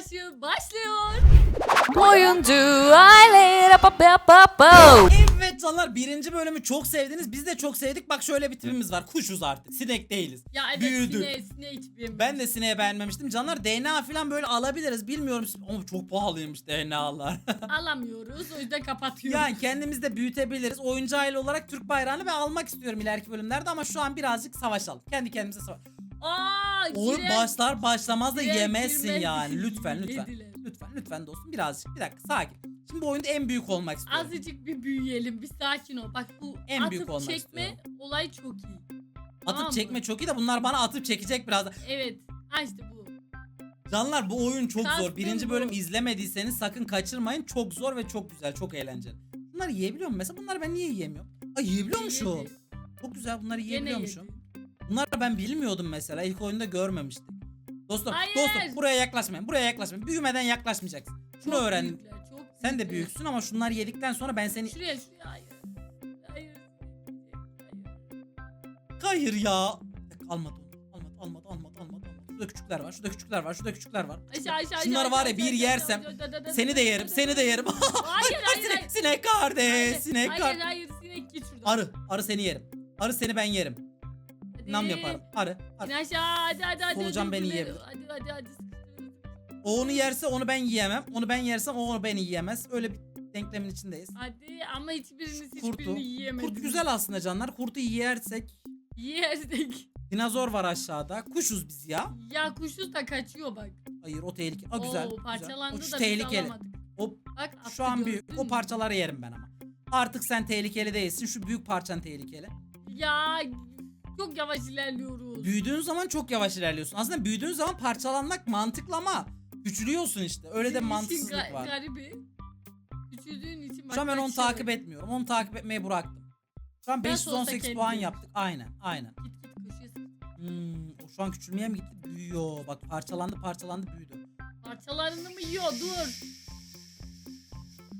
Savaşı başlıyor. Oyuncu aile. Evet canlar birinci bölümü çok sevdiniz. Biz de çok sevdik. Bak şöyle bir tipimiz var. Kuşuz artık. Sinek değiliz. Ya evet Büyüdük. sineğe sineğe hiç beğenmedim. Ben de sineği beğenmemiştim. Canlar DNA falan böyle alabiliriz. Bilmiyorum. Ama çok pahalıymış DNA'lar. Alamıyoruz o yüzden kapatıyoruz. yani kendimiz de büyütebiliriz. Oyuncu aile olarak Türk bayrağını ben almak istiyorum ileriki bölümlerde ama şu an birazcık savaşalım. Kendi kendimize savaş. Aa, Oğlum giren- başlar başlamaz da giren yemezsin girmez. yani. Lütfen lütfen. Yediler. Lütfen lütfen dostum birazcık bir dakika sakin. Şimdi bu oyunda en büyük olmak istiyorum. Azıcık bir büyüyelim, bir sakin ol. Bak bu En atıp büyük olmak çekme olay çok iyi. Atıp Tamam çekme çok iyi de bunlar bana atıp çekecek birazdan. Evet. Ha işte bu. Canlar bu oyun çok Kastım zor. Birinci bu. bölüm izlemediyseniz sakın kaçırmayın. Çok zor ve çok güzel, çok eğlenceli. Bunları yiyebiliyor mu mesela? Bunları ben niye yiyemiyorum? Ay yiyebiliyormuşum. Yedi. Çok güzel bunları Gene yiyebiliyormuşum. yedi. Bunları ben bilmiyordum mesela. İlk oyunda görmemiştik. Dostum, Hayır. dostum buraya yaklaşmayın. Buraya yaklaşmayın. Büyümeden yaklaşmayacaksın. Şunu Çok öğrendim. büyükler, çok Sen de büyükler. büyüksün ama şunları yedikten sonra ben seni... Şuraya şuraya hayır. Hayır. Hayır ya. Almadı onu. Almadı, almadı, almadı, almadı. almadı. Şurada küçükler var, şurada küçükler var, şurada küçükler var. Aşağı aşağı Şunları aşağı, var ya aşağı, bir aşağı, yersem aşağı, aşağı, aşağı, Seni de yerim, aşağı, seni de yerim. Hayır hayır sinek, hayır. sinek kardeş, Hayır, sinek hayır, kardeş. hayır sinek git şuradan. Arı, arı seni yerim. Arı seni ben yerim. Nam yaparım. Arı, İn arı. aşağı hadi hadi hadi. Solucan hadi, beni hadi, yiyebilir. Hadi hadi hadi. O onu yerse onu ben yiyemem. Onu ben yersem o onu beni yiyemez. Öyle bir denklemin içindeyiz. Hadi ama hiçbiriniz Kurtu. hiçbirini yiyemediniz. Kurt güzel aslında canlar. Kurtu yersek Yersek. dinozor var aşağıda. Kuşuz biz ya. Ya kuşuz da kaçıyor bak. Hayır o tehlikeli. Aa güzel. Oo, güzel. parçalandı O şu da tehlikeli. alamadık. O Bak şu an büyük. O parçaları yerim ben ama. Artık sen tehlikeli değilsin. Şu büyük parçan tehlikeli. Ya çok yavaş ilerliyoruz. Büyüdüğün zaman çok yavaş ilerliyorsun. Aslında büyüdüğün zaman parçalanmak mantıklı ama küçülüyorsun işte. Öyle de mantıksızlık ga- var. Garibi. Küçüldüğün için bak Şu an ben onu kaçıyor. takip etmiyorum. Onu takip etmeyi bıraktım. Şu an Nasıl olsa 518 kendi puan yaptık. Aynen, aynen. Git git köşeye sık. Hmm, o şu an küçülmeye mi gitti? Büyüyor. Bak parçalandı, parçalandı, büyüdü. Parçalarını mı yiyor? Dur.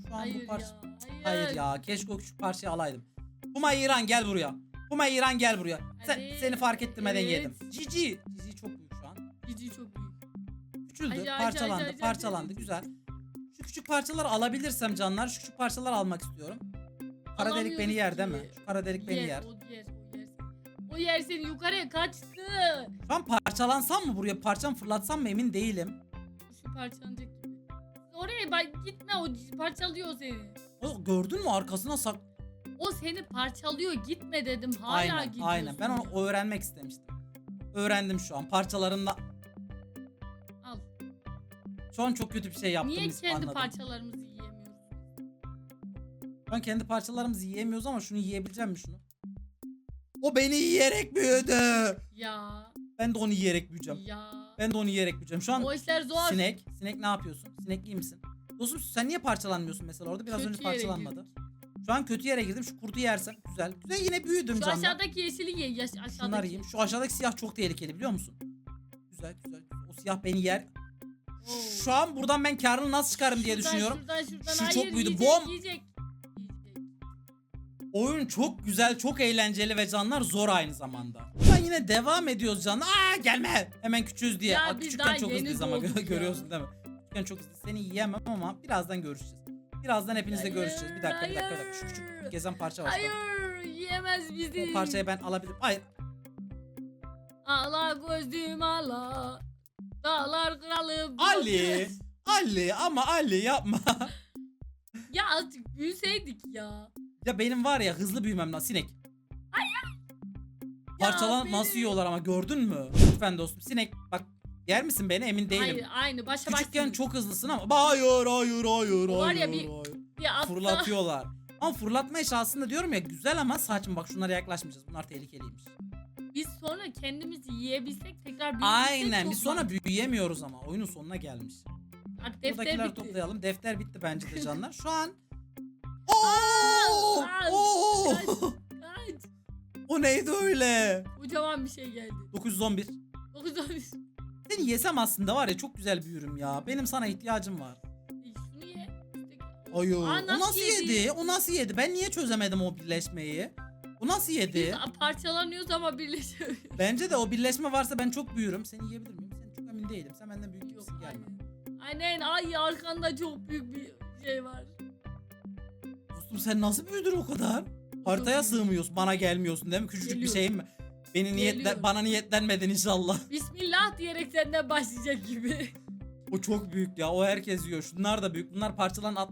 Şu an Hayır bu parça... ya. Hayır. ya, keşke o küçük parçayı alaydım. Puma İran gel buraya. Puma İran gel buraya. Sen, seni fark ettirmeden Evet. yedim. Cici. Cici çok büyük şu an. Cici çok büyük. Küçüldü, Ay, ay, parçalandı, ay, ay, ay, parçalandı. ay. Güzel. Şu küçük parçaları alabilirsem canlar, şu küçük parçaları almak istiyorum. Kara delik beni Alamıyoruz yer değil mi? ki. Şu kara delik beni Yer, yer. O yer, o yer. O yer seni yukarıya kaçtı. Şu an parçalansam mı buraya parçam fırlatsam mı emin değilim. Şu parçalanacak gibi. Oraya bak gitme o c- parçalıyor seni. O gördün mü arkasına sak. O seni parçalıyor gitme dedim hala aynen gidiyorsun. aynen ben onu öğrenmek istemiştim. Öğrendim şu an parçalarında. Al. Şu an çok kötü bir şey yaptım. Niye kendi anladım. parçalarımızı yiyemiyoruz? Şu an kendi parçalarımızı yiyemiyoruz ama şunu yiyebileceğim mi şunu? O beni yiyerek büyüdü. Ya Ben de onu yiyerek büyüyeceğim. ya. Ben de onu yiyerek büyüyeceğim. Şu an O işler zor. sinek. Sinek ne yapıyorsun? Sinek iyi misin? Dostum sen niye parçalanmıyorsun mesela orada? Biraz Kötü önce parçalanmadı. girdik. Şu an kötü yere girdim. Şu kurtu yersem güzel. Güzel yine büyüdüm Şu aşağıdaki yeşili ye. Yaş aşağıdaki. Şunları yiyeyim. Şu aşağıdaki siyah çok tehlikeli biliyor musun? Güzel güzel. O siyah beni yer. Oo. Şu an buradan ben karını nasıl çıkarım diye Şuradan, düşünüyorum. Şuradan şuradan Şu hayır çok büyüdü. yiyecek, Bom! Yiyecek. Yiyecek. Oyun çok güzel, çok eğlenceli ve canlar zor aynı zamanda. Ben yine devam ediyoruz canlar. Aa gelme. Hemen küçüğüz diye. Ya Aa, biz küçükken daha çok yeni hızlıyız ama doğduk ya. görüyorsun değil mi? Küçükken çok hızlı. Seni yiyemem ama birazdan görüşeceğiz. Birazdan hepinizle Hayır, görüşeceğiz. Bir dakika, bir dakika, bir dakika. Şu hayır. küçük gezen parça var. Hayır yiyemez bizi. O parçayı ben alabilirim. Hayır. Ağla gözlüm ağla. Dağlar kralı. bu- Ali. Ali ama Ali yapma. ya azıcık büyüseydik ya. ya benim var ya hızlı büyümem lazım. Sinek. Ya Parçalan benim- nasıl yiyorlar ama gördün mü? Lütfen dostum. Sinek bak yer misin beni emin değilim. Hayır aynı başa Küçükken baş. çok hızlısın ama hayır hayır hayır O var hayır. ya bir- hayır. bir atsa. Fırlatıyorlar. Ama fırlatma işi aslında diyorum ya güzel ama saçma bak şunlara yaklaşmayacağız. Bunlar tehlikeliymiş. Biz sonra kendimizi yiyebilsek tekrar büyüyebilsek Aynen biz sonra büyüyemiyoruz ama oyunun sonuna gelmiş. Artık defter bitti. toplayalım. Defter bitti bence de canlar. Şu an Oo! Aa, Oo! Kaç, kaç. O neydi öyle? Kocaman bir şey geldi. 911. 913. Seni yesem aslında var ya çok güzel büyürüm ya. Benim sana ihtiyacım var. Şunu ye. Ayo. Aa, o nasıl yedi? yedi? O nasıl yedi? Ben niye çözemedim o birleşmeyi? O nasıl yedi? Parçalanıyoruz ama birleşiyoruz. Bence de o birleşme varsa ben çok büyürüm. Seni yiyebilir miyim? Sen çok emin değilim. Sen benden büyük Yok gibisin gelme. aynen. Annen ay arkanda çok büyük bir şey var. Dostum sen nasıl büyüdün o kadar? Haritaya sığmıyorsun. Bana gelmiyorsun değil mi? Küçücük bir Geliyorum. şeyim mi? Beni niyetlen, Geliyorum. bana niyetlenmedin inşallah. Bismillah diyerek senden başlayacak gibi. O çok büyük ya. O herkes yiyor. Şunlar da büyük. Bunlar parçalan at.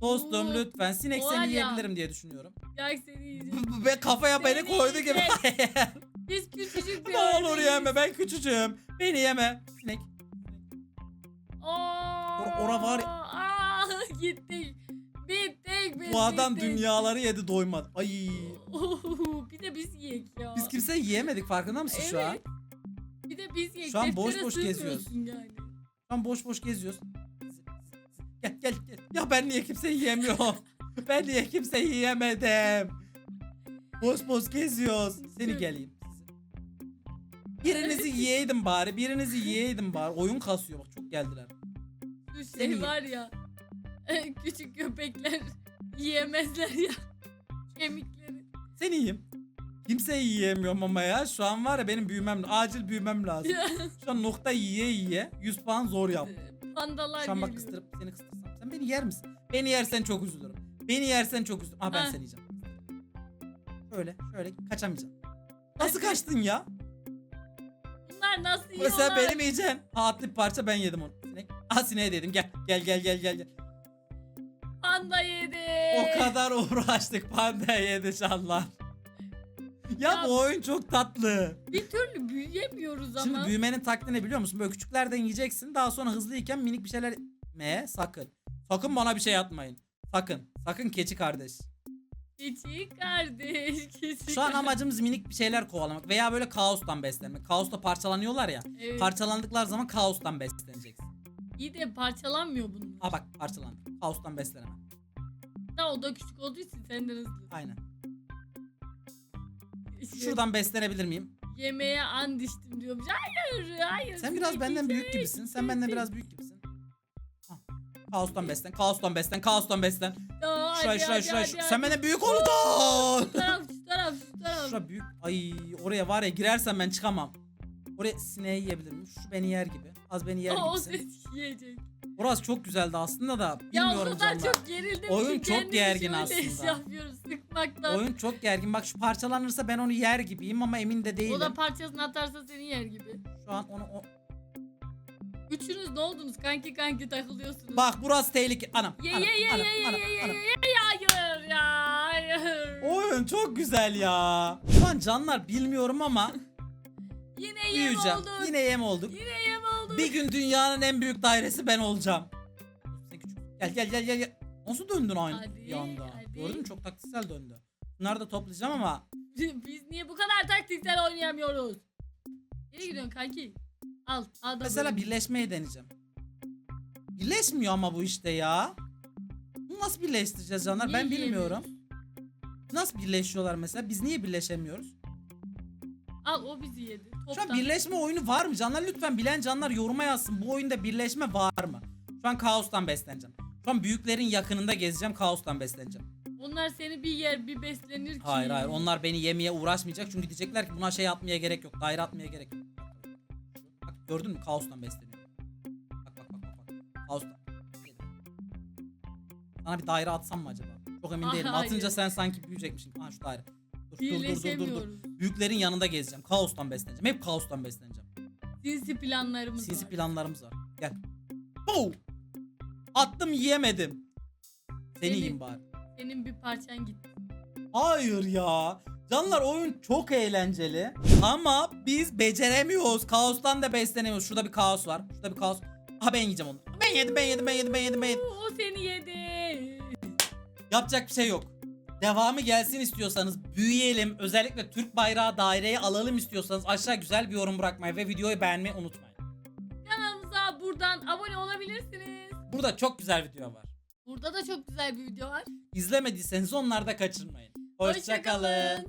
Dostum Oo, lütfen sinek o seni ya. yiyebilirim diye düşünüyorum. Gel seni yiyeceğim. Ve kafaya beni Seni koydu gibi. Biz küçücük bir ne olur aileyiz. yeme ben küçücüğüm. Beni yeme. Sinek. Aa, Or- ora var ya- Aa, gittik. Bittik biz Bu adam dünyaları yedi doymadı. Ay. Oo, bir de biz yiyek ya. Biz kimse yiyemedik farkında mısın şu an? Evet. Bir de biz yiyek. Şu an boş Deftere boş geziyoruz. Yani. Şu an boş boş geziyoruz. Gel gel gel. Ya ben niye kimseyi yiyemiyorum? ben niye kimseyi yiyemedim? Boş boş geziyoruz. Seni geleyim. Birinizi yiyeydim bari. Birinizi yiyeydim bari. Oyun kasıyor bak çok geldiler. Şu Seni şey ye- var ya. Küçük köpekler yiyemezler ya. Kemikleri. Seni yiyeyim. Kimseyi yiyemiyorum ama ya. Şu an var ya benim büyümem acil büyümem lazım. Şu an nokta yiye yiye 100 puan zor yap. Pandalar Şu an bak geliyor. kıstırıp seni kıstırsam. Sen beni yer misin? Beni yersen çok üzülürüm. Beni yersen çok üzülürüm. Ah ben Ha. seni yiyeceğim. Şöyle şöyle kaçamayacağım. Nasıl Hadi. kaçtın ya? Bunlar nasıl yiyorlar? Mesela benim yiyeceksin. Ha atlı bir parça ben yedim onu. Sinek. Ah sineğe dedim gel. Gel gel gel gel. gel. Panda yedi. O kadar uğraştık panda yedi şallar. Ya, Ya- bu oyun çok tatlı. Bir türlü büyüyemiyoruz ama. Şimdi büyümenin taktiğini ne biliyor musun? Böyle küçüklerden yiyeceksin. Daha sonra hızlıyken minik bir şeyler me sakın. Sakın bana bir şey atmayın. Sakın. Sakın keçi kardeş. Küçük kardeş. Küçük Şu an amacımız minik bir şeyler kovalamak veya böyle kaostan beslenmek. Kaosta parçalanıyorlar ya. Evet. Parçalandıkları zaman kaostan besleneceksin. İyi de parçalanmıyor bunlar. Ha bak parçalandı. Kaostan beslenemem. Da o da küçük olduğu için senden hızlı. Aynen. İşte Şuradan beslenebilir miyim? Yemeğe an diştim diyormuş. Hayır hayır. Sen biraz sinek benden büyük gibisin. Sen benden sinek. biraz büyük gibisin. Ha. Kaostan beslen, kaostan beslen, kaostan beslen. Aa, Şuraya hadi, şuraya hadi, şuraya. hadi, Sen hadi. benden büyük oldun. Şu taraf şu taraf şu taraf. Şura büyük. Ay oraya var ya girersem ben çıkamam. Oraya sineği yiyebilir miyim? Şu beni yer gibi. Az beni yer o gibisin. seni yiyecek. Orası çok güzeldi aslında da Ya o bilmiyorum kadar canlar. çok gerildim Oyun ki çok kendimi gergin şöyle aslında. yapıyorum sıkmaktan. Oyun çok gergin. Bak şu parçalanırsa ben onu yer gibiyim ama emin de değilim. O da parçasını atarsa seni yer gibi. Şu an onu o... Üçünüz ne oldunuz? Kanki kanki takılıyorsunuz. Bak burası tehlike. Anam. Ye anam, ye ye anam, ye ye anam, ye ye anam. ye hayır ya hayır. Oyun çok güzel ya. Şu an canlar bilmiyorum ama Yine yem büyüyeceğim. olduk. Yine yem olduk. Yine yem. Bir gün dünyanın en büyük dairesi ben olacağım. Sen küçük. Gel gel gel gel. gel. Nasıl döndün aynı Hadi, bir anda? hadi. Gördün mü çok taktiksel döndü. Bunları da toplayacağım ama Biz niye bu kadar taktiksel oynayamıyoruz? Nereye gidiyorsun kanki? Al. al da mesela böyle. birleşmeyi deneyeceğim. Birleşmiyor ama bu işte ya. Bunu nasıl birleştireceğiz canlar? Niye ben bilmiyorum. Nasıl birleşiyorlar mesela? Biz niye birleşemiyoruz? Al o bizi yedi. Şu Toptan. an birleşme oyunu var mı? Canlar lütfen bilen canlar yoruma yazsın. Bu oyunda birleşme var mı? Şu an kaostan besleneceğim. Şu an büyüklerin yakınında gezeceğim. Kaostan besleneceğim. Onlar seni bir yer bir beslenir ki. Hayır hayır onlar beni yemeye uğraşmayacak. Çünkü diyecekler ki buna şey atmaya gerek yok. Daire atmaya gerek yok. Bak gördün mü? Kaostan besleniyor. Bak bak bak bak. bak. Kaostan. Sana bir daire atsam mı acaba? Çok emin Ah, değilim. hayır. Atınca sen sanki büyüyecekmişsin. Ha şu daire. Dur dur dur dur dur. dur. Büyüklerin yanında gezeceğim. Kaostan besleneceğim. Hep kaostan besleneceğim. Sinsi planlarımız Sinsi var. planlarımız var. Gel. Bow! Attım yiyemedim. Seni Seni- yiyeyim bari. Senin bir parçan gitti. Hayır ya. Canlar oyun çok eğlenceli. Ama biz beceremiyoruz. Kaostan da beslenemiyoruz. Şurada bir kaos var. Şurada bir kaos. Ha ben yiyeceğim onu. Ben yedim ben yedim ben yedim ben yedim ben yedim. Oo, O seni yedi. Yapacak bir şey yok. Devamı gelsin istiyorsanız büyüyelim. Özellikle Türk bayrağı daireye alalım istiyorsanız aşağı güzel bir yorum bırakmayı ve videoyu beğenmeyi unutmayın. Kanalımıza buradan abone olabilirsiniz. Burada çok güzel video var. Burada da çok güzel bir video var. İzlemediyseniz onları da kaçırmayın. Hoşçakalın. Hoşça kalın.